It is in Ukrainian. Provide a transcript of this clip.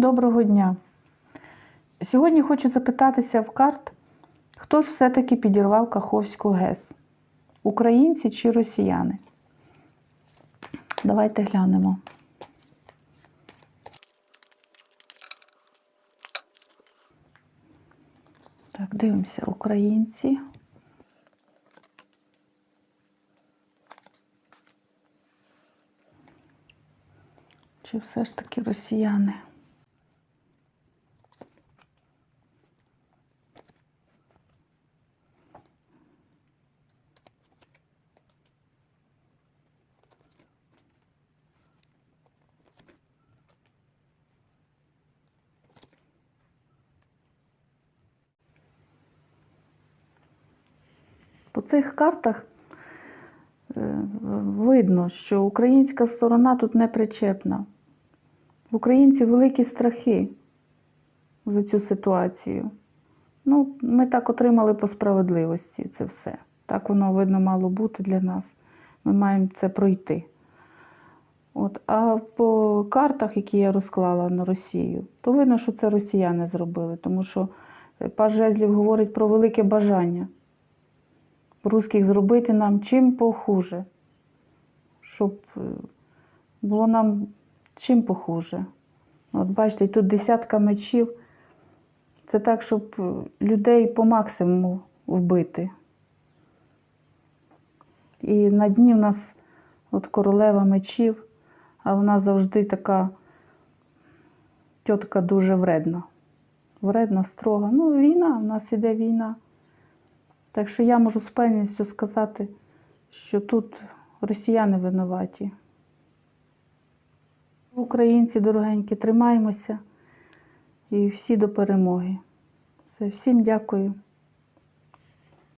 Доброго дня. Сьогодні хочу запитатися в карт, хто ж все-таки підірвав Каховську ГЕС? Українці чи росіяни? Давайте глянемо. Так, дивимося, українці. Чи все ж таки росіяни? По цих картах е, видно, що українська сторона тут не причепна. В українців великі страхи за цю ситуацію. Ну, ми так отримали по справедливості це все. Так воно, видно, мало бути для нас. Ми маємо це пройти. От, а по картах, які я розклала на Росію, то видно, що це росіяни зробили, тому що паж Жезлів говорить про велике бажання русських зробити нам чим похуже, щоб е, було нам чим похуже. От бачите, тут десятка мечів. Це так, щоб е, людей по максимуму вбити. І на дні в нас от королева мечів, а вона завжди така тітка дуже вредна. Вредна, строга. Ну, війна, в нас іде війна. Так що я можу з певністю сказати, що тут росіяни винуваті. Українці дорогенькі, тримаємося і всі до перемоги. Все, всім дякую.